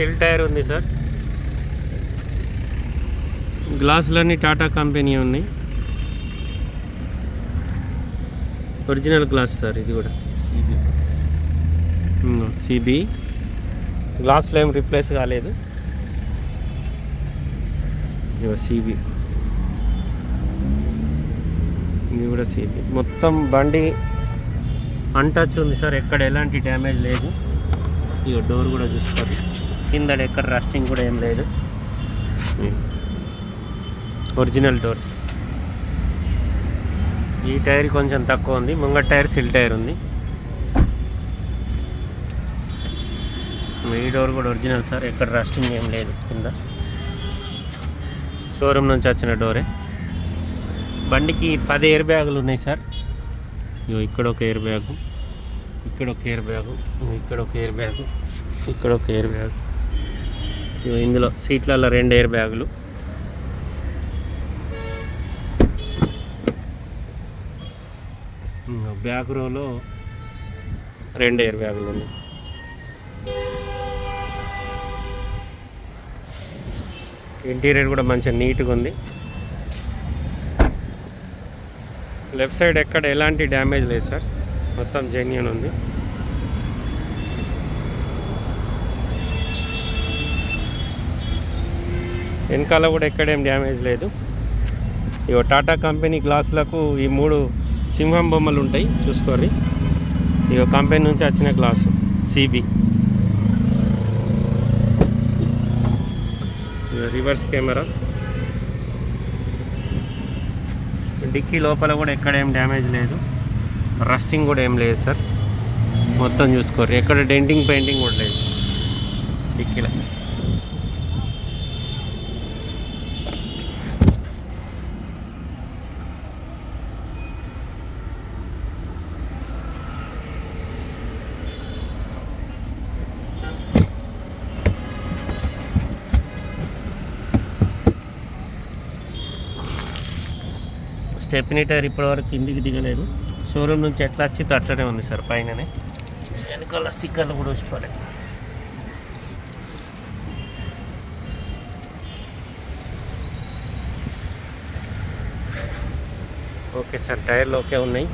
Cell tyre ఉంది sir. గ్లాసులన్నీ Tata company ఉన్నాయి. ఒరిజినల్ గ్లాస్ సార్ ఇది కూడా. సిబి. గ్లాసులు ఏం రీప్లేస్ కాలేదు. సిబి. ఇది కూడా సిబి. మొత్తం బండి అన్టచ్ ఉంది సార్. ఎక్కడ ఎలాంటి డ్యామేజ్ లేదు. ఇక డోర్ కూడా చూసుకోండి. కింద ఎక్కడ రస్టింగ్ కూడా ఏం లేదు. Original doors. ఈ టైర్ కొంచెం తక్కువ ఉంది. ముంగట టైర్ సిల్ టైర్ ఉంది. ఈ డోర్ కూడా ఒరిజినల్ సార్. ఎక్కడ రస్టింగ్ ఏం లేదు కింద. షోరూమ్ నుంచి వచ్చిన డోరే. బండికి పది ఎయిర్ బ్యాగులు ఉన్నాయి సార్. ఇగో ఇక్కడ ఒక ఎయిర్ బ్యాగు. ఇక్కడ ఒక ఎయిర్ బ్యాగు. ఇక్కడ ఒక ఎయిర్ బ్యాగు. ఇక్కడ ఒక ఎయిర్ బ్యాగ్. ఇందులో సీట్లలో రెండు ఎయిర్ బ్యాగులు బ్యాక్ రోలో రెండు ఎయిర్ బ్యాగులు ఉన్నాయి. ఇంటీరియర్ కూడా మంచిగా నీట్గా ఉంది. లెఫ్ట్ సైడ్ ఎక్కడ ఎలాంటి డ్యామేజ్ లేదు సార్ మొత్తం జెన్యున్ ఉంది. వెనకాల కూడా ఎక్కడేం డ్యామేజ్ లేదు. ఇగో టాటా కంపెనీ గ్లాసులకు ఈ మూడు సింహం బొమ్మలు ఉంటాయి చూసుకోర్రి. ఇగో కంపెనీ నుంచి వచ్చిన glass CB reverse camera. Dicky లోపల కూడా ఎక్కడ ఏం డ్యామేజ్ లేదు. రస్టింగ్ కూడా ఏం లేదు సార్. మొత్తం చూసుకోరు ఎక్కడ డెంటింగ్ పెయింటింగ్ కూడా లేదు. డిక్కీలో. స్టెప్నీ టైర్ ఇప్పటివరకు కిందికి దిగలేదు. షోరూమ్ నుంచి ఎట్లా వచ్చి అట్లనే ఉంది సార్ పైననే. వెనకాల స్టిక్కర్లు కూడా వచ్చిపోలేదు ఓకే సార్ టైర్లు ఓకే ఉన్నాయి.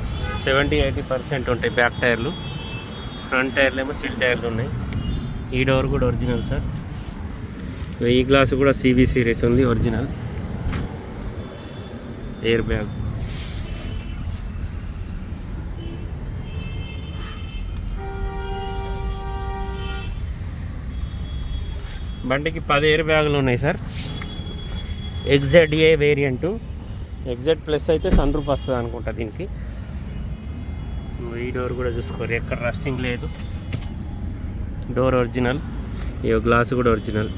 సెవెంటీ ఎయిటీ పర్సెంట్ ఉంటాయి బ్యాక్ టైర్లు. ఫ్రంట్ టైర్లు ఏమో సిల్ టైర్లు ఉన్నాయి. ఈ డోర్ కూడా ఒరిజినల్ సార్. ఈ గ్లాస్ కూడా సిబి సిరీస్ ఉంది ఒరిజినల్. Air bag. బండికి పది ఎయిర్ బ్యాగులు ఉన్నాయి sir. XZ A variant XZ plus అయితే సన్ రూప్ వస్తుంది అనుకుంటా దీనికి. ఈ డోర్ కూడా చూసుకోరు ఎక్కడ రస్టింగ్ లేదు. డోర్ ఒరిజినల్ ఈ గ్లాస్ కూడా ఒరిజినల్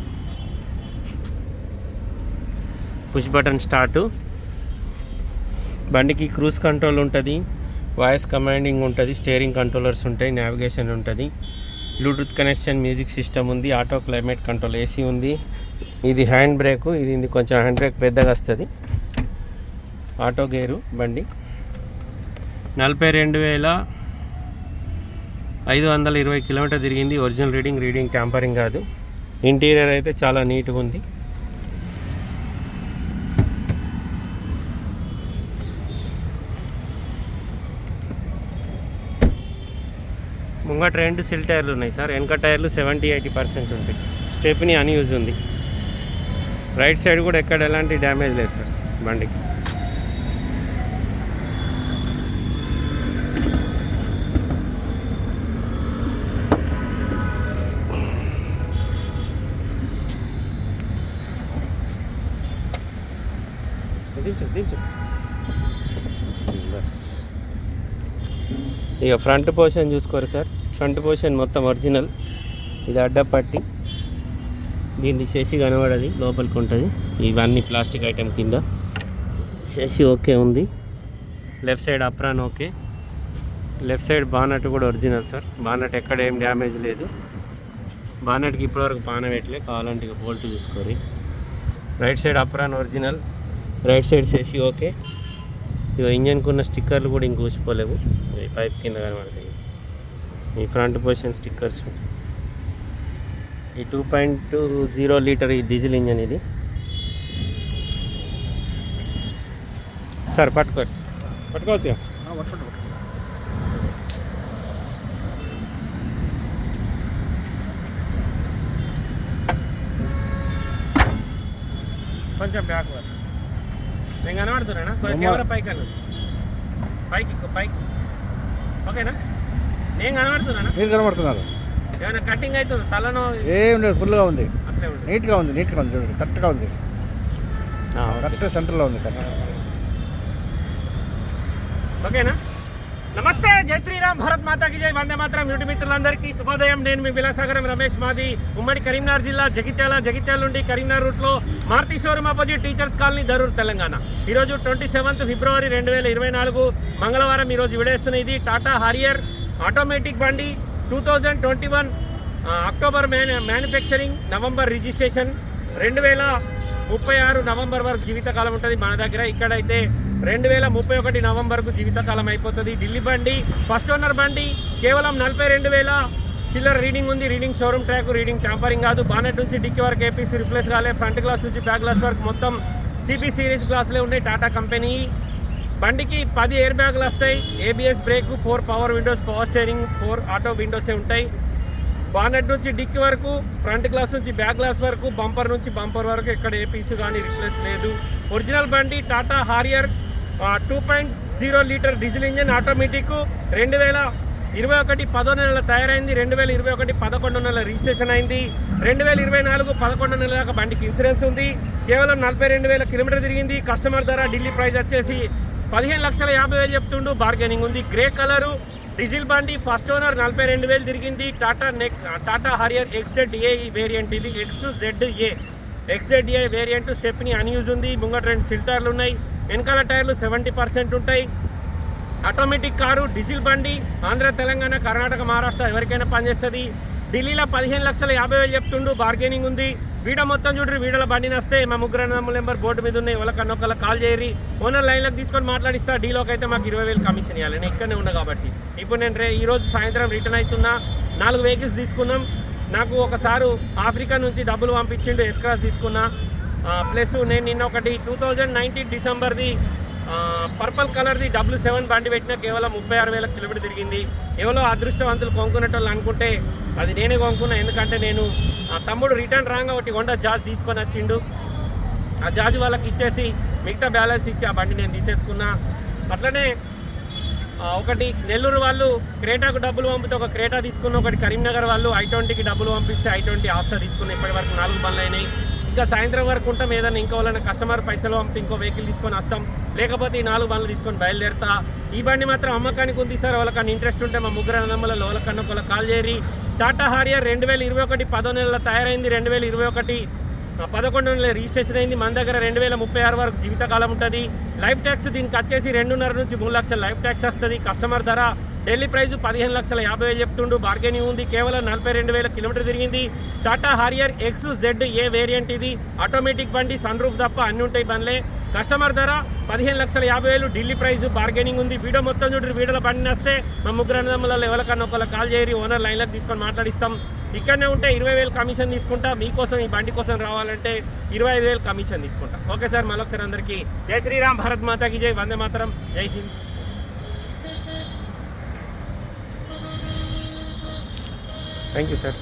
పుష్ బటన్ స్టార్టు బండికి క్రూజ్ కంట్రోల్ ఉంటుంది వాయిస్ కమాండింగ్ ఉంటుంది స్టీరింగ్ కంట్రోలర్స్ ఉంటాయి నావిగేషన్ ఉంటుంది. బ్లూటూత్ కనెక్షన్ మ్యూజిక్ సిస్టమ్ ఉంది ఆటో క్లైమేట్ కంట్రోల్ ఏసీ ఉంది. ఇది హ్యాండ్ బ్రేక్ ఇది ఇది కొంచెం హ్యాండ్ బ్రేక్ పెద్దగా వస్తుంది. ఆటో గేరు బండి. నలభై రెండు వేల ఐదు వందల ఇరవై కిలోమీటర్ తిరిగింది. ఒరిజినల్ రీడింగ్ రీడింగ్ ట్యాంపరింగ్ కాదు. ఇంటీరియర్ అయితే చాలా నీట్గా ఉంది. ముంగట రెండు సిల్ టైర్లు ఉన్నాయి సార్. వెనక టైర్లు సెవెంటీ ఎయిటీ పర్సెంట్ ఉంటాయి. స్టెప్ని అన్యూజ్ ఉంది. రైట్ సైడ్ కూడా ఎక్కడ ఎలాంటి డ్యామేజ్ లేదు సార్ బండికి. దించు దించు. బస్. ఇక ఫ్రంట్ పోర్షన్ చూసుకోరు సార్. ఫ్రంట్ పోర్షన్ మొత్తం ఒరిజినల్. ఇది అడ్డపట్టి. దీన్ని చేసి కనబడది లోపలికి ఉంటుంది. ఇవన్నీ ప్లాస్టిక్ ఐటెం కింద. చేసి ఓకే ఉంది. Left side apron okay. Left side bonnet కూడా ఒరిజినల్ సార్. బానట్ ఎక్కడ ఏం డ్యామేజ్ లేదు. బానట్కి ఇప్పటివరకు పాన పెట్టలే కావాలంటే bolt చూసుకోరి. Right side apron original. Right side చేసి ఓకే. ఇక ఇంజన్కి ఉన్న స్టిక్కర్లు కూడా ఇంక ఊసిపోలేవు. పైప్ కింద కనబడతాయి. ఈ ఫ్రంట్ పొజిషన్ స్టిక్కర్స్. ఈ టూ పాయింట్ జీరో లీటర్ ఈ డీజిల్ ఇంజన్ ఇది. సార్ పట్టుకోరు పట్టుకోవచ్చు కొంచెం బ్యాక్ వర్క్ నేను అమ్మా. కెమెరా పైకి అను పైకి పైకి. ఓకేనా? నేను కనబడుతున్నానా మీరు కనబడుతున్నారు? ఏమైనా కటింగ్ అవుతుంది? తలను? ఏం లేదు ఫుల్గా ఉంది. నీట్గా ఉంది నీట్గా ఉంది చూడండి కరెక్ట్గా ఉంది. కరెక్ట్ సెంటర్లో ఉంది కరెక్ట్ ఓకేనా? నమస్తే జై శ్రీరామ్ భారత్ మాతాకి జై వందే మాత్రం. యూట్యూబ్ మిత్రులందరికీ శుభోదయం. నేను మీ విలాసాగరం రమేష్ మాది. ఉమ్మడి కరీంనగర్ జిల్లా జగిత్యాల జగిత్యాల నుండి కరీంనగర్ రూట్లో Maruti showroom opposite teachers colony Darur Telangana. ఈరోజు ట్వంటీ సెవెంత్ ఫిబ్రవరి రెండు వేల ఇరవై నాలుగు. మంగళవారం ఈరోజు విడేస్తున్న ఇది టాటా హారియర్ ఆటోమేటిక్ బండి two thousand twenty one October man manufacturing November registration రెండు వేల ముప్పై ఆరు నవంబర్ వరకు జీవితకాలం ఉంటుంది మన దగ్గర. ఇక్కడైతే రెండు వేల ముప్పై ఒకటి నవంబర్కు జీవితకాలం అయిపోతుంది. ఢిల్లీ బండి ఫస్ట్ ఓనర్ బండి కేవలం నలభై రెండు వేల. చిల్లర రీడింగ్ ఉంది reading showroom track reading tampering కాదు. బానెట్ నుంచి డిక్కీ వరకు ఏపీసీ రిప్లేస్ కాలే. ఫ్రంట్ గ్లాస్ నుంచి బ్యాక్ గ్లాస్ వరకు మొత్తం సిపి సిరీస్ గ్లాసులే ఉన్నాయి. టాటా కంపెనీ బండికి పది ఎయిర్ బ్యాగులు వస్తాయి. ABS brake four power windows power steering four auto విండోసే ఉంటాయి. బానెట్ నుంచి డిక్కి వరకు ఫ్రంట్ గ్లాస్ నుంచి బ్యాక్ గ్లాస్ వరకు బంపర్ నుంచి బంపర్ వరకు ఎక్కడ ఏ పీసు కానీ రిప్లేస్ లేదు. ఒరిజినల్ బండి Tata Harrier two point zero litre diesel engine automatic రెండు వేల ఇరవై ఒకటి పదో నెలల తయారైంది. రెండు వేల ఇరవై ఒకటి పదకొండు నెలల రిజిస్ట్రేషన్ అయింది. రెండు వేల ఇరవై నాలుగు పదకొండు నెలల దాకా బండికి ఇన్సూరెన్స్ ఉంది. కేవలం నలభై రెండు వేల కిలోమీటర్ తిరిగింది. కస్టమర్ ధర ఢిల్లీ ప్రైస్ వచ్చేసి పదిహేను లక్షల యాభై వేలు చెప్తుండు బార్గెనింగ్ ఉంది. గ్రే కలరు డీజిల్ బండి ఫస్ట్ ఓనర్ నలభై రెండు వేలు తిరిగింది. టాటా నెక్ టాటా హరియర్ ఎక్సెడ్ ఏ ఈ వేరియంట్ ఇది. X Z A XZ A variant stepney unused ఉంది. ముంగట రెండు సిల్టర్లు ఉన్నాయి. వెనకాల టైర్లు సెవెంటీ పర్సెంట్ ఉంటాయి. ఆటోమేటిక్ కారు డీజిల్ బండి ఆంధ్ర తెలంగాణ కర్ణాటక మహారాష్ట్ర ఎవరికైనా పనిచేస్తుంది. ఢిల్లీలో పదిహేను లక్షల యాభై వేలు చెప్తుండు బార్గెనింగ్ ఉంది. వీడియో మొత్తం చూడరు వీడియోలో బండిని వస్తే మా ముగ్గురు అన్నదమ్ముల నెంబర్ బోర్డు మీద ఉన్నాయి. ఎవరికన్నా ఒకళ్ళ కాల్ చేయరి ఓనర్ లైన్లోకి తీసుకొని మాట్లాడిస్తా. డీలోకి అయితే మాకు ఇరవై వేలు కమిషన్ ఇవ్వాలి నేను ఇక్కడనే ఉన్నా కాబట్టి. ఇప్పుడు నేను రే ఈరోజు సాయంత్రం రిటర్న్ అవుతున్నా నాలుగు వెహికల్స్ తీసుకున్నాం. నాకు ఒకసారి ఆఫ్రికా నుంచి డబ్బులు పంపించిండు ఎస్క్రాస్ తీసుకున్నా. ప్లస్ నేను నిన్న ఒకటి టూ థౌజండ్ నైన్టీన్ డిసెంబర్ది పర్పల్ కలర్ది డబ్ల్యూ సెవెన్ బండి పెట్టిన కేవలం ముప్పై ఆరు వేల కిలోమీటర్ తిరిగింది. ఎవరో అదృష్టవంతులు కొనుక్కునేటోళ్ళు అనుకుంటే అది నేనే కొనుక్కున్నా. ఎందుకంటే నేను ఆ తమ్ముడు రిటర్న్ రాగా ఒకటి హోండా జాజ్ తీసుకొని వచ్చిండు. ఆ జాజ్ వాళ్ళకి ఇచ్చేసి మిగతా బ్యాలెన్స్ ఇచ్చి ఆ బండి నేను తీసేసుకున్నా. అట్లనే ఒకటి నెల్లూరు వాళ్ళు క్రేటాకు డబ్బులు పంపితే ఒక క్రేటా తీసుకున్న ఒకటి కరీంనగర్ వాళ్ళు ఐ ట్వంటీకి డబ్బులు పంపిస్తే ఐ ట్వంటీ ఆస్టా తీసుకున్న ఇప్పటివరకు నాలుగు బండ్లు అయినాయి. ఇంకా సాయంత్రం వరకు ఉంటాం. ఏదైనా ఇంకో వాళ్ళని కస్టమర్ పైసలు పంపితే ఇంకో వెహికల్ తీసుకొని వస్తాం. లేకపోతే ఈ నాలుగు బండ్లు తీసుకొని బయలుదేరుతా. ఈ బండి మాత్రం అమ్మకానికి ఉంది సార్. వాళ్ళకన్నా ఇంట్రెస్ట్ ఉంటే మా ముగ్గురు అన్నమ్మలలో వాళ్ళకన్నా ఒకళ్ళ కాల్ చేరి టాటా హారియర్ రెండు వేల ఇరవై ఒకటి పదో నెలల తయారైంది రెండు వేల ఇరవై ఒకటి పదకొండు నెలల రిజిస్ట్రేషన్ అయింది. మన దగ్గర రెండు వేల ముప్పై ఆరు వరకు జీవితకాలం ఉంటుంది. లైఫ్ ట్యాక్స్ దీనికి వచ్చేసి రెండున్నర నుంచి మూడు లక్షల లైఫ్ ట్యాక్స్ వస్తుంది. కస్టమర్ ధర ఢిల్లీ ప్రైజు పదిహేను లక్షల యాభై వేలు చెప్తుండు. బార్గెనింగ్ ఉంది. కేవలం నలభై రెండు వేల కిలోమీటర్ తిరిగింది. Tata Harrier X Z A variant ఇది. ఆటోమేటిక్ బండి సన్ రూఫ్ తప్ప అన్ని ఉంటాయి బండ్లే. కస్టమర్ ధర పదిహేను లక్షల యాభై వేలు. ఢిల్లీ ప్రైజు బార్గెనింగ్ ఉంది. వీడియో మొత్తం చూడండి. వీడియోలో బండి వస్తే మా ముగ్గురు అన్నదమ్ములలో ఎవరికన్నా ఒకళ్ళు కాల్ చేయరు. ఓనర్ లైన్లోకి తీసుకొని మాట్లాడిస్తాం. ఇక్కడనే ఉంటే ఇరవై వేలు కమిషన్ తీసుకుంటా. మీకోసం ఈ బండి కోసం రావాలంటే ఇరవై ఐదు వేలు కమిషన్ తీసుకుంటా. Okay sir. మరొకసారి అందరికీ జై శ్రీరామ్. భారత్ మాతాకి జై. వందే మాతరం. జై హింద్. Thank you, sir.